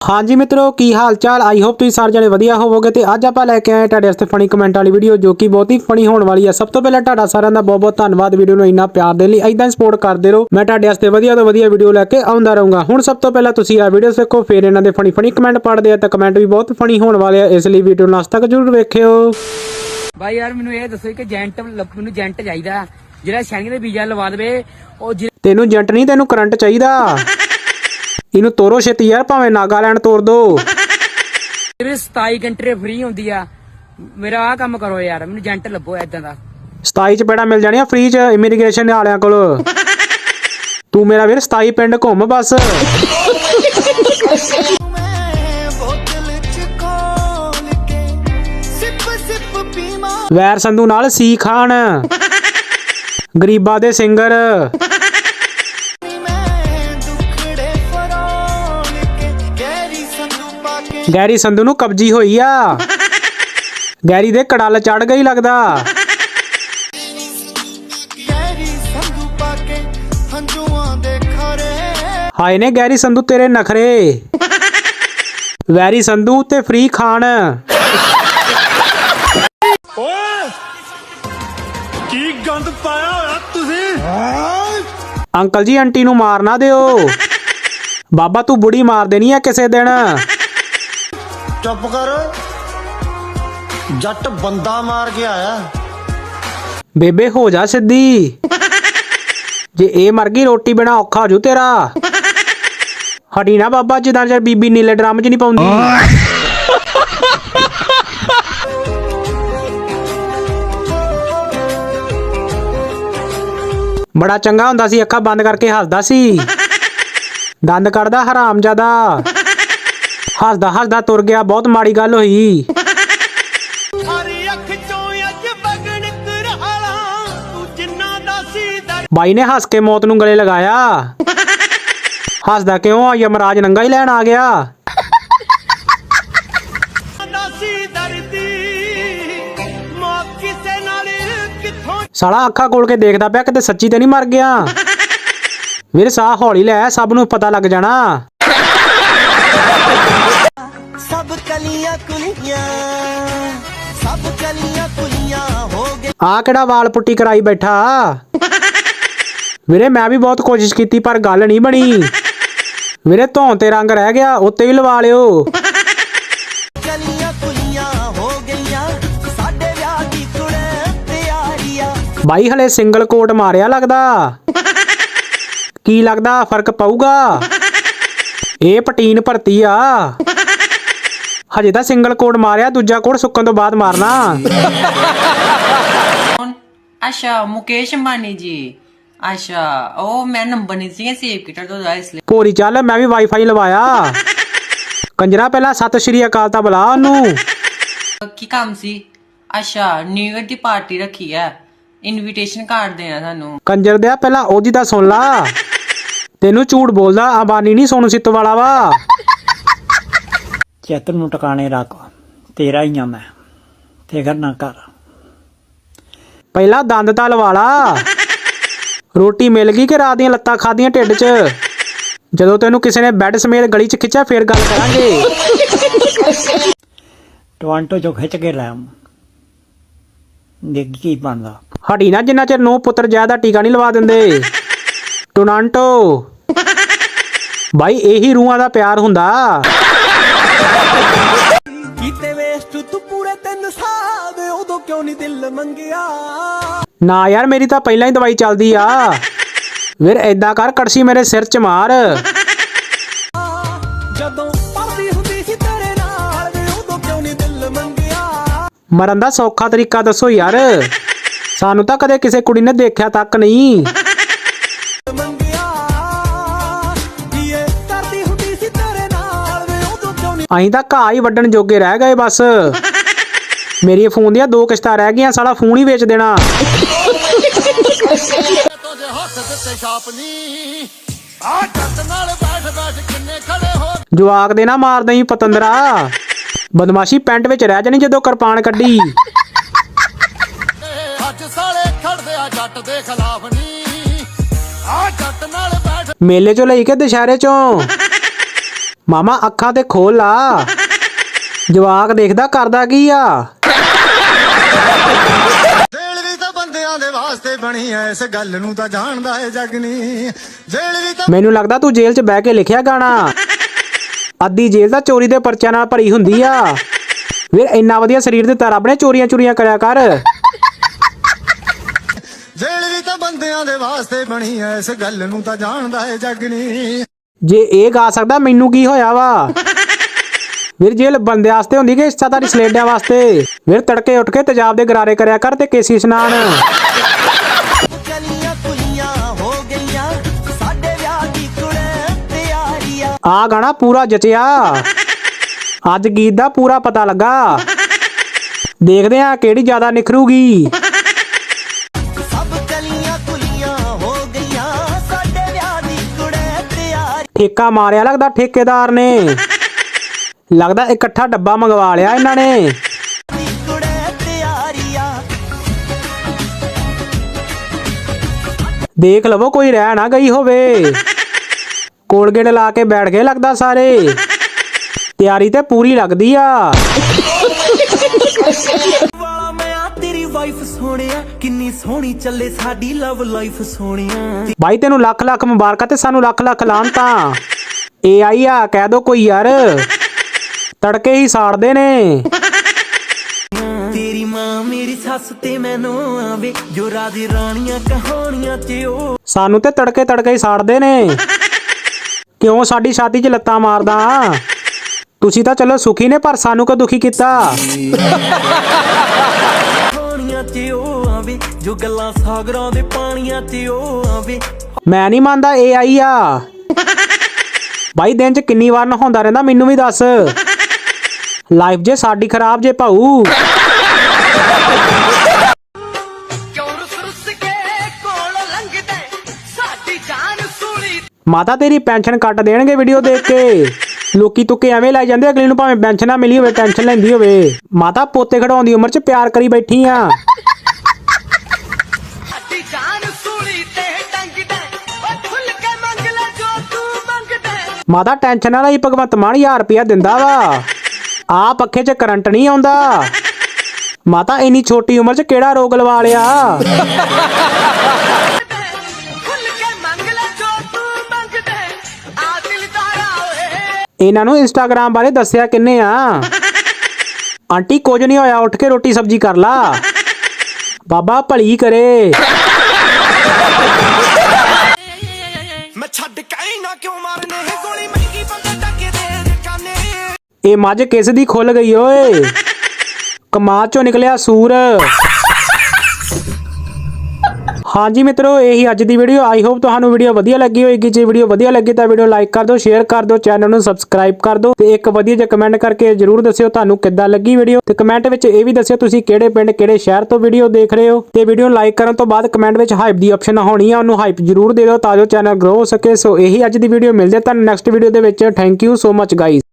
ਹਾਂਜੀ ਮਿੱਤਰੋ ਕੀ ਹਾਲ ਚਾਲ ਆਈ ਹੋਪ ਤੁਸੀਂ ਸਾਰੇ ਜਣੇ ਵਧੀਆ ਹੋਵੋਗੇ ਤੇ ਅੱਜ ਆਪਾਂ ਲੈ ਕੇ ਆਏ ਤੁਹਾਡੇ ਵਾਸਤੇ ਫਨੀ ਕਮੈਂਟ ਵਾਲੀ ਵੀਡੀਓ ਜੋ ਕਿ ਬਹੁਤ ਹੀ ਫਨੀ ਹੋਣ ਵਾਲੀ ਹੈ। ਸਭ ਤੋਂ ਪਹਿਲਾਂ ਤੁਹਾਡਾ ਸਾਰਿਆਂ ਦਾ ਬਹੁਤ ਬਹੁਤ ਧੰਨਵਾਦ ਵੀਡੀਓ ਨੂੰ ਇੰਨਾ ਪਿਆਰ ਦੇਣ ਲਈ। ਐਦਾਂ ਸਪੋਰਟ ਕਰਦੇ ਰਹੋ। ਮੈਂ ਤੁਹਾਡੇ ਵਾਸਤੇ ਵਧੀਆ ਤੋਂ ਵਧੀਆ ਵੀਡੀਓ ਲੈ ਕੇ ਆਉਂਦਾ ਰਹੂੰਗਾ। ਹੁਣ ਸਭ ਤੋਂ ਪਹਿਲਾਂ ਤੁਸੀਂ ਆ ਵੀਡੀਓ ਦੇਖੋ ਫਿਰ ਇਹਨਾਂ ਦੇ ਫਨੀ ਫਨੀ ਕਮੈਂਟ ਪੜ੍ਹਦੇ ਆ ਤਾਂ ਕਮੈਂਟ ਵੀ ਬਹੁਤ ਫਨੀ ਹੋਣ ਵਾਲੇ ਆ। ਇਸ ਲਈ ਵੀਡੀਓ ਨੂੰ ਲਾਸਟ ਤੱਕ ਜ਼ਰੂਰ ਵੇਖਿਓ। ਬਾਈ ਯਾਰ ਮੈਨੂੰ ਇਹ ਦੱਸੋ ਕਿ ਜੈਂਟ ਮੈਨੂੰ ਜੈਂਟ ਚਾਹੀਦਾ। ਜਿਹੜਾ ਸ਼ੈਂਗ ਦੇ ਵੀਜ਼ਾ ਲਵਾ ਦੇਵੇ ਉਹ ਤੈਨੂੰ ਜੰਟ ਨਹੀਂ ਤੈਨੂੰ ਕਰੰਟ ਚਾਹੀਦਾ। ਇਹਨੂੰ ਤੋਰੋ ਛੇਤੀ ਯਾਰ ਭਾਵੇਂ ਨਾਗਾਲੈਂਡ ਤੋਰ ਦੋ। ਵਿੱਚ 27 ਘੰਟੇ ਫ੍ਰੀ ਹੁੰਦੀ ਆ। ਮੇਰਾ ਆਹ ਕੰਮ ਕਰੋ ਯਾਰ ਮੈਨੂੰ ਜੈਂਟ ਲੱਭੋ ਐਦਾਂ ਦਾ। 27 ਚ ਪੈੜਾ ਮਿਲ ਜਾਣੀਆਂ ਫ੍ਰੀ ਚ ਇਮੀਗ੍ਰੇਸ਼ਨ ਵਾਲਿਆਂ ਕੋਲ। ਤੂੰ ਮੇਰਾ ਵੀਰ 27 ਪਿੰਡ ਘੁੰਮ ਬਸ। ਵੈਰ ਸੰਧੂ ਨਾਲ ਸੀ ਖਾਨ। ਗਰੀਬਾਂ ਦੇ ਸਿੰਗਰ। ਗੈਰੀ ਸੰਧੂ ਨੂੰ ਕਬਜੀ ਹੋਈ ਆ। ਗੈਰੀ ਦੇ ਕੜਲ ਚੜ ਗਈ ਲੱਗਦਾ। ਗਹਿਰੀ ਸੰਦੂ ਪਾ ਕੇ ਹੰਝੂਆਂ ਦੇ ਖਰੇ। ਹਾਏ ਨੇ ਗੈਰੀ ਸੰਧੂ ਤੇਰੇ ਨਖਰੇ। ਵੈਰੀ ਸੰਧੂ ਤੇ ਫ੍ਰੀ ਖਾਨ ਕੀ ਗੰਦ ਪਾਇਆ ਹੋਇਆ ਤੁਸੀਂ? ਅੰਕਲ ਜੀ ਆਂਟੀ ਨੂੰ ਮਾਰ ਨਾ ਦਿਓ। ਬਾਬਾ ਤੂੰ ਬੁੜੀ ਮਾਰ ਦੇਣੀ ਆ ਕਿਸੇ ਦਿਨ। ਚੁੱਪ ਕਰ ਜੱਟ ਬੰਦਾ ਮਾਰ ਕੇ ਆਇਆ। ਬੇਬੇ, ਹੋ ਜਾ ਸਿੱਧੀ। ਜੇ ਇਹ ਮਰ ਗਈ, ਰੋਟੀ ਬਿਨਾ ਔਖਾ ਹੋ ਜੂ ਤੇਰਾ। ਹਟੀ ਨਾ ਬਾਬਾ, ਜਿੱਦਾਂ ਚਿਰ ਬੀਬੀ ਨੀਲੇ ਡਰਮ 'ਚ ਨਹੀਂ ਪਾਉਂਦੀ। ਬੜਾ ਚੰਗਾ ਹੁੰਦਾ ਸੀ, ਅੱਖਾਂ ਬੰਦ ਕਰਕੇ ਹੱਸਦਾ ਸੀ। ਦੰਦ ਕੱਢਦਾ ਹਰਾਮ ਜ਼ਿਆਦਾ ਹੱਸਦਾ ਹੱਸਦਾ ਤੁਰ ਗਿਆ ਬਹੁਤ ਮਾੜੀ ਗੱਲ ਹੋਈ। ਬਾਈ ਨੇ ਹੱਸ ਕੇ ਮੌਤ ਨੂੰ ਗਲੇ ਲਗਾਇਆ। ਹੱਸਦਾ ਕਿਉਂ ਆ ਯਮਰਾਜ ਨੰਗਾ ਹੀ ਲੈਣ ਆ ਗਿਆ। ਸਾਲਾ ਅੱਖਾਂ ਖੋਲ ਕੇ ਦੇਖਦਾ ਪਿਆ ਕਿਤੇ ਸੱਚੀ ਤੇ ਨਹੀਂ ਮਰ ਗਿਆ। ਵੀਰ ਸਾਹ ਹੌਲੀ ਲੈ ਸਭ ਨੂੰ ਪਤਾ ਲੱਗ ਜਾਣਾ। ਕਲੀਆਂ ਕੁਲੀਆਂ ਸਭ ਕਲੀਆਂ ਕੁਲੀਆਂ ਹੋ ਗਏ। ਆ ਕਿਹੜਾ ਵਾਲ ਪੁੱਟੀ ਕਰਾਈ ਬੈਠਾ? ਵੀਰੇ ਮੈਂ ਵੀ ਬਹੁਤ ਕੋਸ਼ਿਸ਼ ਕੀਤੀ ਪਰ ਗੱਲ ਨਹੀਂ ਬਣੀ। ਵੀਰੇ ਧੌਣ ਤੇ ਰੰਗ ਰਹਿ ਗਿਆ ਉੱਤੇ ਵੀ ਲਵਾ ਲਿਓ। ਕਲੀਆਂ ਕੁਲੀਆਂ ਹੋ ਗਈਆਂ ਸਾਡੇ ਵਿਆਹ ਦੀ ਕੁੜੇ ਤਿਆਰੀਆਂ। ਬਾਈ ਹਲੇ ਸਿੰਗਲ ਕੋਟ ਮਾਰਿਆ ਲੱਗਦਾ? ਕੀ ਲੱਗਦਾ ਫ਼ਰਕ ਪਊਗਾ? ਇਹ ਪਟੀਨ ਭਰਤੀ ਆ। ਹਜੇ ਤਾਂ ਸਿੰਗਲ ਕੋਟ ਮਾਰਿਆ ਦੂਜਾ ਕੋਟ ਸੁੱਕਣ ਤੋਂ ਬਾਅਦ ਮਾਰਨਾ। ਕੌਣ ਅੱਛਾ ਮੁਕੇਸ਼ ਅੰਬਾਨੀ ਜੀ। ਅੱਛਾ ਉਹ ਮੈਂ ਨੰਬਰ ਨਹੀਂ ਸੀ ਸੇਵ ਕੀਤਾ ਤੋਂ ਇਸ ਲਈ। ਭੋਰੀ ਚੱਲ ਮੈਂ ਵੀ ਵਾਈਫਾਈ ਲਵਾਇਆ। ਕੰਜਰਾ ਪਹਿਲਾਂ ਸਤਿ ਸ਼੍ਰੀ ਅਕਾਲ ਤਾਂ ਬੁਲਾ ਉਹਨੂੰ। ਕੀ ਕੰਮ ਸੀ? ਅੱਛਾ ਨਿਊ ਇਅਰ ਦੀ ਪਾਰਟੀ ਰੱਖੀ ਹੈ ਇਨਵੀਟੇਸ਼ਨ ਕਾਰਡ ਦੇਣਾ ਸਾਨੂੰ। ਕੰਜਰ ਦਿਆ ਪਹਿਲਾਂ ਉਹਦੀ ਤਾਂ ਸੁਣ ਲਾ। ਤੈਨੂੰ ਝੂਠ ਬੋਲਦਾ ਅੰਬਾਨੀ ਨਹੀਂ ਸੋਨੂ ਸਿੱਤ ਵਾਲਾ ਵਾ। ਚਿੱਤ ਨੂੰ ਟਿਕਾਣੇ ਰੱਖ ਤੇਰਾ ਹੀ ਆ ਮੈਂ ਫਿਕਰ ਨਾ ਕਰ। ਪਹਿਲਾਂ ਦੰਦ ਤਾਂ ਲਵਾ ਲਾ। ਰੋਟੀ ਮਿਲ ਗਈ ਕਿ ਰਾਤ ਦੀਆਂ ਲੱਤਾਂ ਖਾਦੀਆਂ ਢਿੱਡ 'ਚ? ਜਦੋਂ ਤੈਨੂੰ ਕਿਸੇ ਨੇ ਬੈੱਡ ਸਮੇਤ ਗਲੀ 'ਚ ਖਿੱਚਿਆ ਫੇਰ ਗੱਲ ਕਰਾਂਗੇ। ਟੋਰਾਂਟੋ ਚੋਂ ਖਿੱਚ ਕੇ ਲੈ। ਦੇਖ ਕੀ ਬਣਦਾ। ਹਟੀ ਨਾ ਜਿੰਨਾ ਚਿਰ ਨੂੰ ਪੁੱਤਰ ਜੈ ਦਾ ਟੀਕਾ ਨਹੀਂ ਲਵਾ ਦਿੰਦੇ। ਟੋਰਾਂਟੋ। ਬਾਈ ਇਹੀ ਰੂਹਾਂ ਦਾ ਪਿਆਰ ਹੁੰਦਾ। ਕੀਤੇ ਵੇਸਟ ਤੂੰ ਪੂਰੇ ਤਿੰਨ ਸਾਲ ਉਦੋਂ ਕਿਉਂ ਨਹੀਂ ਦਿਲ ਮੰਗਿਆ ਨਾ ਯਾਰ, ਮੇਰੀ ਤਾਂ ਪਹਿਲਾਂ ਹੀ ਦਵਾਈ ਚੱਲਦੀ ਆ। ਵੀਰ, ਏਦਾਂ ਕਰ ਕੜਸੀ ਮੇਰੇ ਸਿਰ 'ਚ ਮਾਰ। ਜਦੋਂ ਪੜਦੀ ਹੁੰਦੀ ਸੀ ਤੇਰੇ ਨਾਲ ਵੇ ਉਦੋਂ ਕਿਉਂ ਨਹੀਂ ਦਿਲ ਮੰਗਿਆ ਮਰਨ ਦਾ ਸੌਖਾ ਤਰੀਕਾ ਦੱਸੋ ਯਾਰ। ਸਾਨੂੰ ਤਾਂ ਕਦੇ ਕਿਸੇ ਕੁੜੀ ਨੇ ਦੇਖਿਆ ਤੱਕ ਨਹੀਂ। ਅਸੀਂ ਤਾਂ ਘਾਹ ਹੀ ਵੱਢਣ ਜੋਗੇ ਰਹਿ ਗਏ ਬਸ। ਮੇਰੀ ਫੋਨ ਦੀਆਂ ਦੋ ਕਿਸ਼ਤਾਂ ਰਹਿ ਗਈਆਂ, ਸਾਲਾ ਫੋਨ ਹੀ ਵੇਚ ਦੇਣਾ। ਤੋਦੇ ਹੱਥ ਦਿੱਤੇ ਛਾਪ ਨਹੀਂ ਆ ਜੱਟ ਨਾਲ ਬੈਠ ਬੈਠ ਕਿੰਨੇ ਖੜੇ ਹੋ ਜਵਾਕ ਦੇ ਨਾ ਮਾਰ ਦਈ ਪਤੰਦਰਾ। ਬਦਮਾਸ਼ੀ ਪੈਂਟ ਵਿੱਚ ਰਹਿ ਜਾਣੀ ਜਦੋਂ ਕਿਰਪਾਨ ਕੱਢੀ। ਅੱਜ ਸਾਲੇ ਖੜਦੇ ਆ ਜੱਟ ਦੇ ਖਿਲਾਫ ਨਹੀਂ ਆ ਜੱਟ ਨਾਲ ਬੈਠ ਮੇਲੇ ਚੋਂ ਲਈ ਕੇ ਦੁਸ਼ਹਿਰੇ ਚੋਂ? ਮਾਮਾ ਅੱਖਾਂ ਤੇ ਖੋਲ ਲਾ। ਜਵਾਕ ਦੇਖਦਾ ਕਰਦਾ ਕੀ ਆ? ਜੇਲ੍ਹ ਵੀ ਤਾਂ ਬੰਦਿਆਂ ਦੇ ਵਾਸਤੇ ਬਣੀ ਐ ਇਸ ਗੱਲ ਨੂੰ ਤਾਂ ਜਾਣਦਾ ਏ ਜਗ ਨਹੀਂ ਜੇਲ੍ਹ ਵੀ ਤਾਂ ਮੈਨੂੰ ਲੱਗਦਾ ਤੂੰ ਜੇਲ੍ਹ 'ਚ ਬਹਿ ਕੇ ਲਿਖਿਆ ਗਾਣਾ। ਅੱਧੀ ਜੇਲ੍ਹ ਤਾਂ ਚੋਰੀ ਦੇ ਪਰਚਿਆਂ ਨਾਲ ਭਰੀ ਹੁੰਦੀ ਆ। ਵੀਰ ਇੰਨਾ ਵਧੀਆ ਸਰੀਰ ਦਿੱਤਾ ਰੱਬ ਨੇ ਚੋਰੀਆਂ ਚੋਰੀਆਂ ਕਰਿਆ ਕਰ। ਜੇਲ੍ਹ ਵੀ ਤਾਂ ਬੰਦਿਆਂ ਦੇ ਵਾਸਤੇ ਬਣੀ ਐ ਇਸ ਗੱਲ ਨੂੰ ਤਾਂ ਜਾਣਦਾ ਏ ਜਗ ਨਹੀਂ ਜੇ ਇਹ ਗਾ ਸਕਦਾ, ਮੈਨੂੰ ਕੀ ਹੋਇਆ ਵਾ? ਵੀਰ, ਜੇਲ੍ਹ ਬੰਦੇ ਵਾਸਤੇ ਹੁੰਦੀ ਕਿ ਇਸਤਾਦਾਰੀ ਸਲੇਡਿਆਂ ਵਾਸਤੇ? ਵੀਰ, ਤੜਕੇ ਉੱਠ ਕੇ ਤੇਜ਼ਾਬ ਦੇ ਗਰਾਰੇ ਕਰਿਆ ਕਰ ਤੇ ਕੇਸੀ ਇਸ਼ਨਾਨ ਆ ਗਾਣਾ ਪੂਰਾ ਜਚਿਆ। ਅੱਜ ਗੀਤ ਦਾ ਪੂਰਾ ਪਤਾ ਲੱਗਾ। ਦੇਖਦੇ ਆ ਕਿਹੜੀ ਜ਼ਿਆਦਾ ਨਿਖਰੂਗੀ। ਠੇਕਾ ਮਾਰਿਆ, ਲੱਗਦਾ ਠੇਕੇਦਾਰ ਨੇ। ਲੱਗਦਾ ਇਕੱਠਾ ਡੱਬਾ ਮੰਗਵਾ ਲਿਆ ਇਹਨਾਂ ਨੇ। ਦੇਖ ਲਵੋ, ਕੋਈ ਰਹਿ ਨਾ ਗਈ ਹੋਵੇ। ਕੋਲਗੇਟ ਲਾ ਕੇ ਬੈਠ ਗਏ, ਲੱਗਦਾ ਸਾਰੇ। ਤਿਆਰੀ ਤੇ ਪੂਰੀ ਲੱਗਦੀ ਆ। ਸੋਹਣਿਆ ਕਿੰਨੀ ਸੋਹਣੀ ਚੱਲੇ ਸਾਡੀ ਲਵ ਲਾਈਫ ਸੋਹਣਿਆ। ਬਾਈ ਤੈਨੂੰ ਲੱਖ ਲੱਖ ਮੁਬਾਰਕਾਂ ਤੇ ਸਾਨੂੰ ਲੱਖ ਲੱਖ ਲਾਹਨਤਾਂ ਏ ਆਈ ਆ ਕਹਿ ਦੋ ਕੋਈ ਯਾਰ। ਤੜਕੇ ਹੀ ਸਾੜਦੇ ਨੇ। ਤੇਰੀ ਮਾਂ ਮੇਰੀ ਸੱਸ ਤੇ ਮੈਨੂੰ ਆਵੇ ਜੋ ਰਾਜੀ ਰਾਣੀਆਂ ਕਹਾਣੀਆਂ ਚ ਉਹ ਸਾਨੂੰ ਤੇ ਤੜਕੇ ਤੜਕੇ ਹੀ ਸਾੜਦੇ ਨੇ। ਕਿਉਂ ਸਾਡੀ ਛਾਤੀ 'ਚ ਲੱਤਾਂ ਮਾਰਦਾ? ਤੁਸੀਂ ਤਾਂ ਚਲੋ ਸੁਖੀ ਨੇ ਪਰ ਸਾਨੂੰ ਕੋ ਦੁਖੀ ਕੀਤਾ? ਚ ਉਹ ਆਵੇ ਜੋ ਗੱਲਾਂ ਸਾਗਰਾਂ ਦੇ ਪਾਣੀਆਂ ਚ ਉਹ ਆਵੇ। ਮੈਂ ਨਹੀਂ ਮੰਨਦਾ ਏ ਆਈ ਆ। ਬਾਈ ਦਿਨ 'ਚ ਕਿੰਨੀ ਵਾਰ ਨਹਾਉਂਦਾ ਰਹਿੰਦਾ ਮੈਨੂੰ ਵੀ ਦੱਸ। ਲਾਈਫ ਜੇ ਸਾਡੀ ਖਰਾਬ ਜੇ ਭਾਊ। ਮਾਤਾ ਤੇਰੀ ਪੈਨਸ਼ਨ ਕੱਟ ਦੇਣਗੇ ਵੀਡੀਓ ਦੇਖ ਕੇ। ਲੋਕੀ ਤੁੱਕੇ ਐਵੇਂ ਲਾਈ ਜਾਂਦੇ ਅਗਲੇ ਨੂੰ ਭਾਵੇਂ ਪੈਨਸ਼ਨ ਨਾ ਮਿਲੀ ਹੋਵੇ ਟੈਨਸ਼ਨ ਲੈਂਦੀ ਹੋਵੇ। ਮਾਤਾ ਪੋਤੇ ਖੜਾਉਣ ਦੀ ਉਮਰ 'ਚ ਪਿਆਰ ਕਰੀ ਬੈਠੀ ਆ। ਮਾਤਾ ਟੈਨਸ਼ਨ ਨਾਲ ਹੀ ਭਗਵੰਤ ਮਾਨ 1000 ਰੁਪਇਆ ਦਿੰਦਾ ਵਾ। ਆ ਪੱਖੇ 'ਚ ਕਰੰਟ ਨਹੀਂ ਆਉਂਦਾ। ਮਾਤਾ ਇੰਨੀ ਛੋਟੀ ਉਮਰ 'ਚ ਕਿਹੜਾ ਰੋਗ ਲਵਾ ਲਿਆ? ਇਹਨਾਂ ਨੂੰ ਇੰਸਟਾਗ੍ਰਾਮ ਬਾਰੇ ਦੱਸਿਆ ਕਿੰਨੇ ਆ? ਆਂਟੀ ਕੁਝ ਨਹੀਂ ਹੋਇਆ ਉੱਠ ਕੇ ਰੋਟੀ ਸਬਜ਼ੀ ਕਰ ਲਾ। ਬਾਬਾ ਭਲੀ ਕਰੇ। ਮੈਂ ਛੱਡ ਕੇ ਨਾ ਕਿਉਂ ਮਾਰਨੇ? ਗੋਲੀ ਮਹਿੰਗੀ ਬੰਦੇ ਟੱਕੇ ਦੇ ਕਾਨੇ ਇਹ ਮੱਝ ਕਿਸ ਦੀ ਖੁੱਲ ਗਈ ਓਏ? ਕਮਾਦ ਚੋਂ ਨਿਕਲਿਆ ਸੂਰ। ਹਾਂਜੀ ਮਿੱਤਰੋ, ਇਹੀ ਅੱਜ ਦੀ ਵੀਡੀਓ ਆਈ ਹੋਪ ਤੁਹਾਨੂੰ ਵੀਡੀਓ ਵਧੀਆ ਲੱਗੀ ਹੋਏਗੀ। ਜੇ ਵੀਡੀਓ ਵਧੀਆ ਲੱਗੀ ਤਾਂ ਵੀਡੀਓ ਲਾਈਕ ਕਰ ਦਿਓ ਸ਼ੇਅਰ ਕਰ ਦਿਓ ਚੈਨਲ ਨੂੰ ਸਬਸਕ੍ਰਾਈਬ ਕਰ ਦਿਓ ਤੇ ਇੱਕ ਵਧੀਆ ਜਿਹਾ ਕਮੈਂਟ ਕਰਕੇ ਜਰੂਰ ਦੱਸਿਓ ਤੁਹਾਨੂੰ ਕਿੱਦਾਂ ਲੱਗੀ ਵੀਡੀਓ ਤੇ ਕਮੈਂਟ ਵਿੱਚ ਇਹ ਵੀ ਦੱਸਿਓ ਤੁਸੀਂ ਕਿਹੜੇ ਪਿੰਡ, ਕਿਹੜੇ ਸ਼ਹਿਰ ਤੋਂ ਵੀਡੀਓ ਦੇਖ ਰਹੇ ਹੋ। ਤੇ ਵੀਡੀਓ ਲਾਈਕ ਕਰਨ ਤੋਂ ਬਾਅਦ ਕਮੈਂਟ ਵਿੱਚ ਹਾਈਪ ਦੀ ਆਪਸ਼ਨ ਹੋਣੀ ਆ, ਉਹਨੂੰ ਹਾਈਪ ਜਰੂਰ ਦੇ ਦਿਓ ਤਾਂ ਜੋ ਚੈਨਲ ਗਰੋ ਹੋ ਸਕੇ। ਸੋ ਇਹੀ ਅੱਜ ਦੀ ਵੀਡੀਓ ਮਿਲਦੇ ਤੁਹਾਨੂੰ ਨੈਕਸਟ ਵੀਡੀਓ ਦੇ ਵਿੱਚ। Thank you so much guys